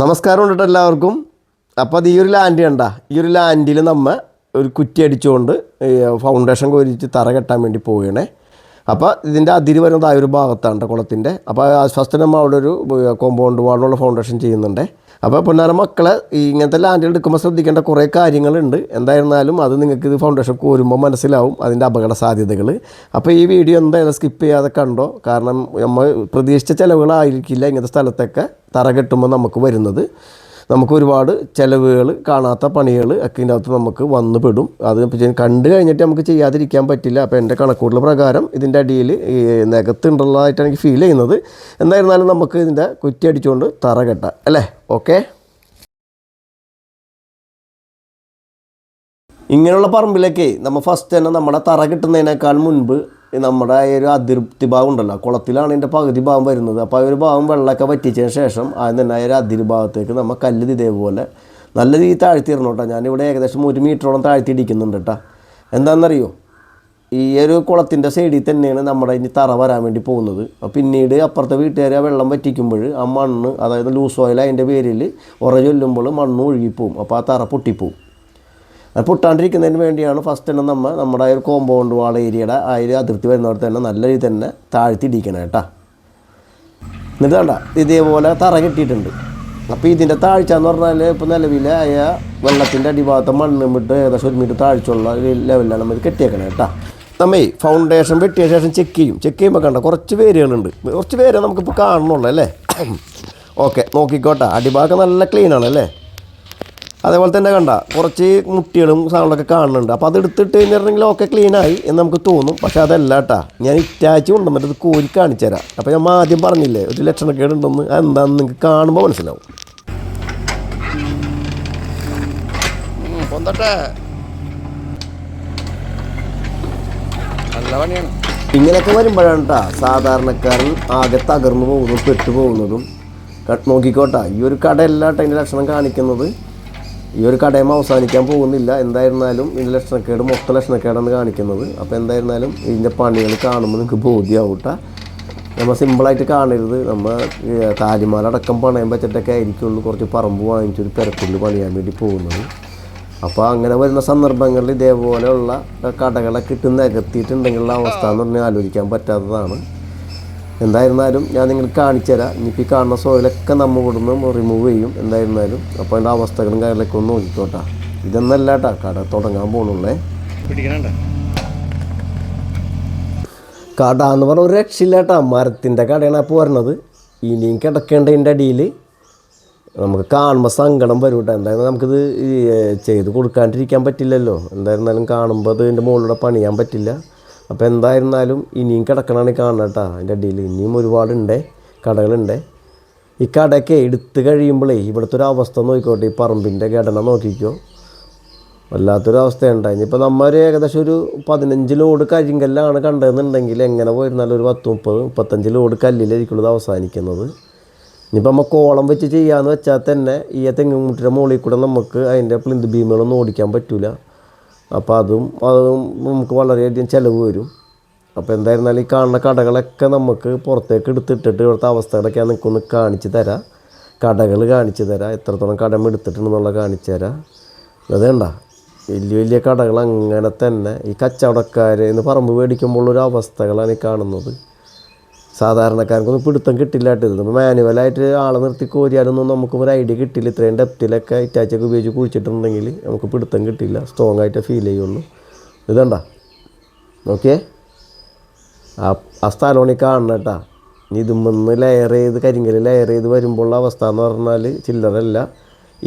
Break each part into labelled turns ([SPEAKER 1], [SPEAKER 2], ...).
[SPEAKER 1] നമസ്കാരം ഉണ്ട് എല്ലാവർക്കും. അപ്പോൾ അത് ഈ ഒരു ലാൻഡി കണ്ട. ഈ ഒരു ലാൻഡിൽ നമ്മൾ ഒരു കുറ്റി അടിച്ചുകൊണ്ട് ഫൗണ്ടേഷൻ കോരിച്ച് തറ കെട്ടാൻ വേണ്ടി പോവുകയാണേ. അപ്പോൾ ഇതിന്റെ അതിര് വരുന്നത് ആ ഒരു ഭാഗത്താണ് കുളത്തിന്റെ അപ്പോൾ ഫസ്റ്റ് നമ്മൾ അവിടെ ഒരു കോമ്പൗണ്ട് വാളിനുള്ള ഫൗണ്ടേഷൻ ചെയ്യുന്നുണ്ട്. അപ്പോൾ പൊന്നാര മക്കളെ ഇങ്ങനത്തെ ലാൻഡിൽ എടുക്കുമ്പോൾ ശ്രദ്ധിക്കേണ്ട കുറേ കാര്യങ്ങളുണ്ട്. എന്തായിരുന്നാലും അത് നിങ്ങൾക്ക് ഇത് ഫൗണ്ടേഷൻ കോരുമ്പോൾ മനസ്സിലാവും അതിന്റെ അപകട സാധ്യതകൾ. അപ്പോൾ ഈ വീഡിയോ എന്തായാലും സ്കിപ്പ് ചെയ്യാതെ കണ്ടോ? കാരണം നമ്മൾ പ്രതീക്ഷിച്ച ചിലവുകളായിരിക്കില്ല ഇങ്ങനത്തെ സ്ഥലത്തൊക്കെ തറ കെട്ടുമ്പോൾ നമുക്ക് വരുന്നത്. നമുക്ക് ഒരുപാട് ചിലവുകൾ കാണാത്ത പണികൾ ഒക്കെ ഇതിന്റെ അകത്ത് നമുക്ക് വന്നു പെടും. അത് കണ്ടു കഴിഞ്ഞിട്ട് നമുക്ക് ചെയ്യാതിരിക്കാൻ പറ്റില്ല. അപ്പോൾ എന്റെ കണക്കൂട്ടൽ പ്രകാരം ഇതിന്റെ അടിയിൽ ഈ നികത്തുണ്ടുള്ളതായിട്ടാണ് എനിക്ക് ഫീൽ ചെയ്യുന്നത്. എന്തായിരുന്നാലും നമുക്ക് ഇതിന്റെ കുറ്റി അടിച്ചുകൊണ്ട് തറ കെട്ടാം. അല്ലേ? ഓക്കെ? ഇങ്ങനെയുള്ള പറമ്പിലേക്ക് നമ്മൾ ഫസ്റ്റ് തന്നെ നമ്മുടെ തറ കിട്ടുന്നതിനേക്കാൾ മുൻപ് നമ്മുടെ ഈ ഒരു അതിർത്തി ഭാഗം ഉണ്ടല്ലോ കുളത്തിലാണ് എന്റെ പകുതി ഭാഗം വരുന്നത്. അപ്പോൾ ആ ഒരു ഭാഗം വെള്ളമൊക്കെ വറ്റിച്ചതിന് ശേഷം ആദ്യം തന്നെ ആ ഒരു അതിര് ഭാഗത്തേക്ക് നമ്മൾ കല്ല് ഇതേപോലെ നല്ല രീതിയിൽ താഴ്ത്തിയിരുന്നു കേട്ടോ. ഞാനിവിടെ ഏകദേശം ഒരു മീറ്ററോളം താഴ്ത്തിയിടിക്കുന്നുണ്ട് കേട്ടോ. എന്താണെന്നറിയോ? ഈ ഒരു കുളത്തിന്റെ സൈഡിൽ തന്നെയാണ് നമ്മുടെ ഇനി തറ വരാൻ വേണ്ടി പോകുന്നത്. പിന്നീട് അപ്പുറത്തെ വീട്ടുകാർ ആ വെള്ളം വറ്റിക്കുമ്പോൾ ആ മണ്ണ് അതായത് ലൂസ് ഓയിൽ അതിന്റെ പേരിൽ ഉറ ചൊല്ലുമ്പോൾ മണ്ണ് ഒഴുകിപ്പോവും. അപ്പോൾ ആ തറ പൊട്ടിപ്പോവും. അത് പൊട്ടാണ്ടിരിക്കുന്നതിന് വേണ്ടിയാണ് ഫസ്റ്റ് തന്നെ നമ്മൾ നമ്മുടെ ഒരു കോമ്പൗണ്ട് വാൾ ഏരിയയുടെ ആ ഒരു അതിർത്തി വരുന്നിടത്ത് തന്നെ നല്ല രീതിയിൽ തന്നെ താഴ്ത്തി ഇടിക്കണം കേട്ടോ എന്നിട്ട് വേണ്ട ഇതേപോലെ തറ കെട്ടിയിട്ടുണ്ട്. അപ്പോൾ ഇതിന്റെ താഴ്ച എന്ന് പറഞ്ഞാൽ ഇപ്പോൾ നിലവിലായ വെള്ളത്തിന്റെ അടിഭാഗത്തെ മണ്ണും വിട്ട് ഏകദേശം ഒരു മീറ്റർ താഴ്ചയുള്ള ലെവലിലാണ് നമ്മൾ കെട്ടിയേക്കണേ കേട്ടോ നമ്മേ ഫൗണ്ടേഷൻ വെട്ടിയ ശേഷം ചെക്ക് ചെയ്യും. ചെക്ക് ചെയ്യുമ്പോൾ കണ്ട കുറച്ച് പേരുകളുണ്ട് കുറച്ച് പേരെ നമുക്കിപ്പോൾ കാണണുള്ളൂ അല്ലേ? ഓക്കെ നോക്കിക്കോട്ടെ. അടിഭാഗം നല്ല അല്ലേ? അതേപോലെ തന്നെ കണ്ട കുറച്ച് മുട്ടികളും സാധനങ്ങളൊക്കെ കാണുന്നുണ്ട്. അപ്പോൾ അത് എടുത്തിട്ട് കഴിഞ്ഞിട്ടുണ്ടെങ്കിൽ ഒക്കെ ക്ലീനായി എന്ന് നമുക്ക് തോന്നും. പക്ഷേ അതല്ല കേട്ടാ ഞാൻ ഇറ്റാച്ച് കൊണ്ടുവന്നിട്ട് ഇത് കോരി കാണിച്ചു തരാം. അപ്പോൾ ഞാൻ ആദ്യം പറഞ്ഞില്ലേ ഒരു ലക്ഷണക്കേട് ഉണ്ടെന്ന് എന്താണെന്ന് നിങ്ങൾക്ക് കാണുമ്പോൾ മനസ്സിലാവും.
[SPEAKER 2] പൊന്തട്ടെ. നല്ല പണിയാണ്.
[SPEAKER 1] ഇങ്ങനെയൊക്കെ വരുമ്പോഴാണ് കേട്ടാ സാധാരണക്കാരൻ ആകെ തകർന്നു പോകുന്നതും പെട്ടു പോകുന്നതും. നോക്കിക്കോട്ടാ ഈ ഒരു കടയല്ല കേട്ടോ അതിന്റെ ലക്ഷണം കാണിക്കുന്നത്. ഈ ഒരു കടയും അവസാനിക്കാൻ പോകുന്നില്ല. എന്തായിരുന്നാലും ഇതിന്റെ ലക്ഷണക്കേട് മൊത്ത ലക്ഷണക്കേടാണ് കാണിക്കുന്നത്. അപ്പോൾ എന്തായിരുന്നാലും ഇതിന്റെ പണികൾ കാണുമ്പോൾ നിങ്ങൾക്ക് ബോധ്യമാവട്ടെ നമ്മൾ സിമ്പിളായിട്ട് കാണരുത്. നമ്മൾ താജ്മഹലടക്കം പണയം വെച്ചിട്ടൊക്കെ ആയിരിക്കുള്ളൂ കുറച്ച് പറമ്പ് വാങ്ങിച്ചൊരു പെരക്കുള്ളിൽ പണിയാൻ വേണ്ടി പോകുന്നത്. അപ്പോൾ അങ്ങനെ വരുന്ന സന്ദർഭങ്ങളിൽ ഇതേപോലെയുള്ള കടകളൊക്കെ ഇട്ട് നികത്തിയിട്ടുണ്ടെങ്കിലുള്ള അവസ്ഥ എന്ന് പറഞ്ഞാൽ ആലോചിക്കാൻ പറ്റാത്തതാണ്. എന്തായിരുന്നാലും ഞാൻ നിങ്ങൾക്ക് കാണിച്ചു തരാം ഇനിയിപ്പോൾ ഈ കാണുന്ന സോയിലൊക്കെ നമ്മൾ ഇവിടുന്ന് റിമൂവ് ചെയ്യും. എന്തായിരുന്നാലും അപ്പോൾ അതിന്റെ അവസ്ഥകളും കാര്യങ്ങളൊക്കെ ഒന്ന് നോക്കിക്കോട്ടാ. ഇതൊന്നല്ല കേട്ടാ കട തുടങ്ങാൻ പോകണുള്ളേ കട എന്ന് പറഞ്ഞാൽ ഒരു രക്ഷയില്ല കേട്ടാ. മരത്തിന്റെ കടയാണ് അപ്പോൾ വരണത് ഇനിയും കിടക്കേണ്ടതിന്റെ അടിയിൽ നമുക്ക് കാണുമ്പോൾ സങ്കടം വരും കേട്ടോ. എന്തായാലും നമുക്കിത് ചെയ്ത് കൊടുക്കാണ്ടിരിക്കാൻ പറ്റില്ലല്ലോ. എന്തായിരുന്നാലും കാണുമ്പോൾ അത് ഇതിന്റെ മുകളിലൂടെ പണിയാൻ പറ്റില്ല. അപ്പോൾ എന്തായിരുന്നാലും ഇനിയും കിടക്കണമെങ്കിൽ കാണണം കേട്ടോ. അതിന്റെ അടിയിൽ ഇനിയും ഒരുപാടുണ്ട് കടകളുണ്ട്. ഈ കടയൊക്കെ എടുത്തു കഴിയുമ്പോഴേ ഇവിടുത്തെ ഒരു അവസ്ഥ നോക്കിക്കോട്ടെ. ഈ പറമ്പിന്റെ ഘടന നോക്കിക്കോ. വല്ലാത്തൊരു അവസ്ഥയുണ്ട്. ഇനിയിപ്പോൾ നമ്മൾ ഏകദേശം ഒരു പതിനഞ്ച് ലോഡ് കരിങ്കല്ലാണ് കണ്ടതെന്നുണ്ടെങ്കിൽ എങ്ങനെ പോയിരുന്നാലും ഒരു പത്ത് മുപ്പത് മുപ്പത്തഞ്ച് ലോഡ് കല്ലിലായിരിക്കുള്ളത് അവസാനിക്കുന്നത്. ഇനിയിപ്പോൾ നമ്മൾ കോളം വെച്ച് ചെയ്യാമെന്ന് വെച്ചാൽ തന്നെ ഈ തെങ്ങുമുട്ടിന്റെ മുകളിൽ കൂടെ നമുക്ക് അതിന്റെ പ്ലിന്ത് ബീമുകളൊന്നും ഓടിക്കാൻ പറ്റില്ല അപ്പോൾ അതും അതും നമുക്ക് വളരെയധികം ചിലവ് വരും. അപ്പോൾ എന്തായിരുന്നാലും ഈ കാണുന്ന കടകളൊക്കെ നമുക്ക് പുറത്തേക്ക് എടുത്തിട്ടിട്ട് ഇവിടുത്തെ അവസ്ഥകളൊക്കെ ഒന്ന് കാണിച്ച് തരാം. കടകൾ കാണിച്ച് തരാം. എത്രത്തോളം കടം എടുത്തിട്ടുണ്ടെന്നുള്ള കാണിച്ച് തരാം. അത് കണ്ട. വലിയ വലിയ കടകൾ അങ്ങനെ തന്നെ. ഈ കച്ചവടക്കാർ എന്ന് പറമ്പ് മേടിക്കുമ്പോൾ ഒരു അവസ്ഥകളാണ് ഈ കാണുന്നത്. സാധാരണക്കാർക്കൊന്നും പിടുത്തം കിട്ടില്ല നമ്മൾ മാനുവലായിട്ട് ആളെ നിർത്തി കോരിയാലൊന്നും നമുക്ക് ഒരു ഐഡിയ കിട്ടില്ല. ഇത്രയും ഡെപ്തിലൊക്കെ ഇറ്റാച്ചൊക്കെ ഉപയോഗിച്ച് കുഴിച്ചിട്ടുണ്ടെങ്കിൽ നമുക്ക് പിടുത്തം കിട്ടില്ല. സ്ട്രോങ് ആയിട്ട് ഫീൽ ചെയ്യുള്ളൂ. ഇതണ്ട ഓക്കെ ആ ആ സ്ഥലമാണ് ഈ കാണണം കേട്ടാ. ഇനി ലെയർ ചെയ്ത് കരിങ്കൽ ലെയർ ചെയ്ത് വരുമ്പോഴുള്ള അവസ്ഥ എന്ന് പറഞ്ഞാൽ ചില്ലറല്ല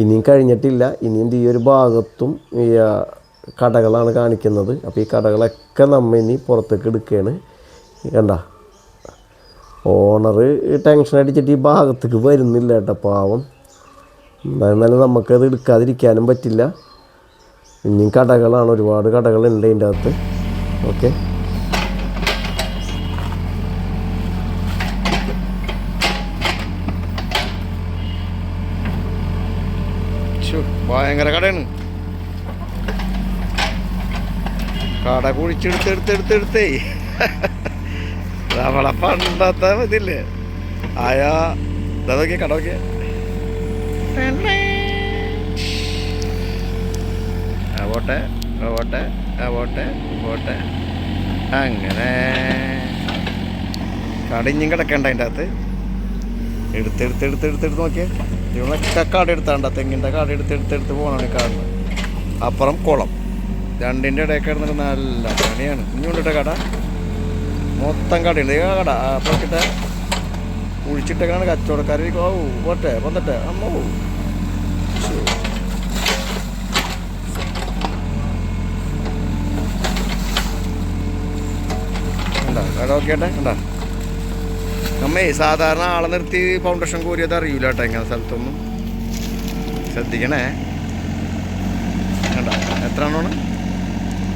[SPEAKER 1] ഇനിയും കഴിഞ്ഞിട്ടില്ല. ഇനിയും ഈ ഒരു ഭാഗത്തും ഈ കടകളാണ് കാണിക്കുന്നത്. അപ്പോൾ ഈ കടകളൊക്കെ നമ്മ ഇനി പുറത്തേക്ക് എടുക്കുകയാണ്. കണ്ട? ഓണർ ടെൻഷൻ അടിച്ചിട്ട് ഈ ഭാഗത്തേക്ക് വരുന്നില്ല കേട്ടോ പാവം. എന്തായിരുന്നാലും നമുക്കത് എടുക്കാതിരിക്കാനും പറ്റില്ല. ഇനിയും കടകളാണ് ഒരുപാട് കടകളുണ്ട് അതിന്റെ അകത്ത്. ഓക്കെ.
[SPEAKER 2] ഭയങ്കര കടയാണ്. കട കുഴിച്ചെടുത്തെടുത്തെടുത്തെടുത്തേ നമ്മളെ പണ്ടത്തെ ഇതില്ലേ? ആയാ നോക്കിയ? കട നോക്കിയ പോട്ടെ പോട്ടെ പോട്ടെ പോട്ടെ. അങ്ങനെ. കടിഞ്ഞും കിടക്കണ്ട അതിന്റെ അകത്ത്. എടുത്തെടുത്ത് എടുത്തെടുത്തെടുത്ത് നോക്കിയേ. ഇവളൊക്കെ കാട് എടുത്താണ്ട തെങ്ങിന്റെ കാട് എടുത്തെടുത്തെടുത്ത് പോകണമാണ് കാണുന്നത് അപ്പുറം കുളം. രണ്ടിന്റെ ഇടയൊക്കെ കിടന്നിട്ട് നല്ല പണിയാണ്. ഇനി കൊണ്ടിട്ട കട. മൊത്തം കടയുണ്ട്. ഈ കട. അപ്പുറത്തിട്ട് കുഴിച്ചിട്ടൊക്കെയാണ് കച്ചവടക്കാർ ഓ പോട്ടെ വന്നിട്ടെ. അമ്മ. കണ്ടോ? നമ്മേ സാധാരണ ആളെ നിർത്തി ഫൗണ്ടേഷൻ കോരിയത് അറിയൂല കേട്ടോ ഇങ്ങനെ സ്ഥലത്തൊന്നും. ശ്രദ്ധിക്കണേ. കണ്ടോ? എത്ര എണ്ണമാണ്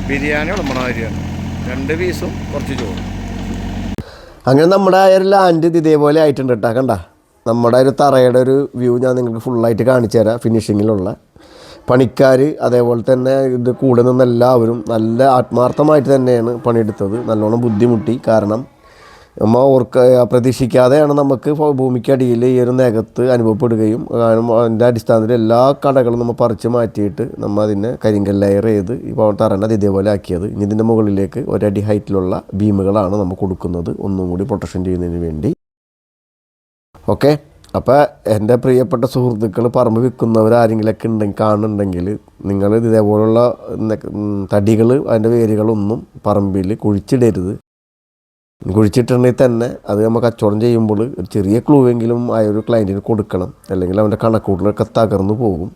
[SPEAKER 2] ബിരിയാണി വിളമ്പണ ബിരിയാണി രണ്ട് പീസും കുറച്ച് ചോറും.
[SPEAKER 1] അങ്ങനെ നമ്മുടെ ആ ലാൻഡ് ഇത് ഇതേപോലെ ആയിട്ടുണ്ട് കേട്ടോ കണ്ട? നമ്മുടെ ഒരു തറയുടെ ഒരു വ്യൂ ഞാൻ നിങ്ങൾക്ക് ഫുള്ളായിട്ട് കാണിച്ചു തരാം ഫിനിഷിങ്ങിലുള്ള പണിക്കാർ അതേപോലെ തന്നെ ഇത് കൂടെ നിന്ന് എല്ലാവരും നല്ല ആത്മാർത്ഥമായിട്ട് തന്നെയാണ് പണിയെടുത്തത്. നല്ലോണം ബുദ്ധിമുട്ടി കാരണം നമ്മ ഓർക്ക പ്രതീക്ഷിക്കാതെയാണ് നമുക്ക് ഭൂമിക്കടിയിൽ ഈ ഒരു നികത്ത് അനുഭവപ്പെടുകയും അതിന്റെ അടിസ്ഥാനത്തിൽ എല്ലാ കടകളും നമ്മൾ പറിച്ച് മാറ്റിയിട്ട് നമ്മൾ അതിനെ കരിങ്കൽ ലെയർ ചെയ്ത് ഇപ്പോൾ തറേണ്ടത് ഇതേപോലെ ആക്കിയത്. ഇനി ഇതിന്റെ മുകളിലേക്ക് ഒരടി ഹൈറ്റിലുള്ള ബീമുകളാണ് നമ്മൾ കൊടുക്കുന്നത്. ഒന്നും കൂടി പ്രൊട്ടക്ഷൻ ചെയ്യുന്നതിന് വേണ്ടി. ഓക്കെ അപ്പോൾ എന്റെ പ്രിയപ്പെട്ട സുഹൃത്തുക്കൾ പറമ്പ് വിൽക്കുന്നവർ ആരെങ്കിലുമൊക്കെ ഉണ്ടെങ്കിൽ കാണുന്നുണ്ടെങ്കിൽ നിങ്ങൾ ഇതേപോലുള്ള തടികൾ അതിന്റെ വേരുകളൊന്നും പറമ്പിൽ കുഴിച്ചിടരുത്. കുഴിച്ചിട്ടുണ്ടെങ്കിൽ തന്നെ അത് നമ്മൾ കച്ചവടം ചെയ്യുമ്പോൾ ഒരു ചെറിയ ക്ലൂ എങ്കിലും ആ ഒരു ക്ലയന്റിന് കൊടുക്കണം. അല്ലെങ്കിൽ അവന്റെ കണക്കൂട്ടലൊക്കെ തകർന്നു പോകും.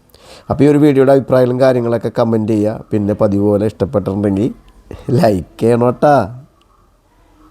[SPEAKER 1] അപ്പോൾ ഈ ഒരു വീഡിയോയുടെ അഭിപ്രായങ്ങളും കാര്യങ്ങളൊക്കെ കമന്റ് ചെയ്യുക. പിന്നെ പതിവ് പോലെ ഇഷ്ടപ്പെട്ടിട്ടുണ്ടെങ്കിൽ ലൈക്ക് ചെയ്യണം കേട്ടോ.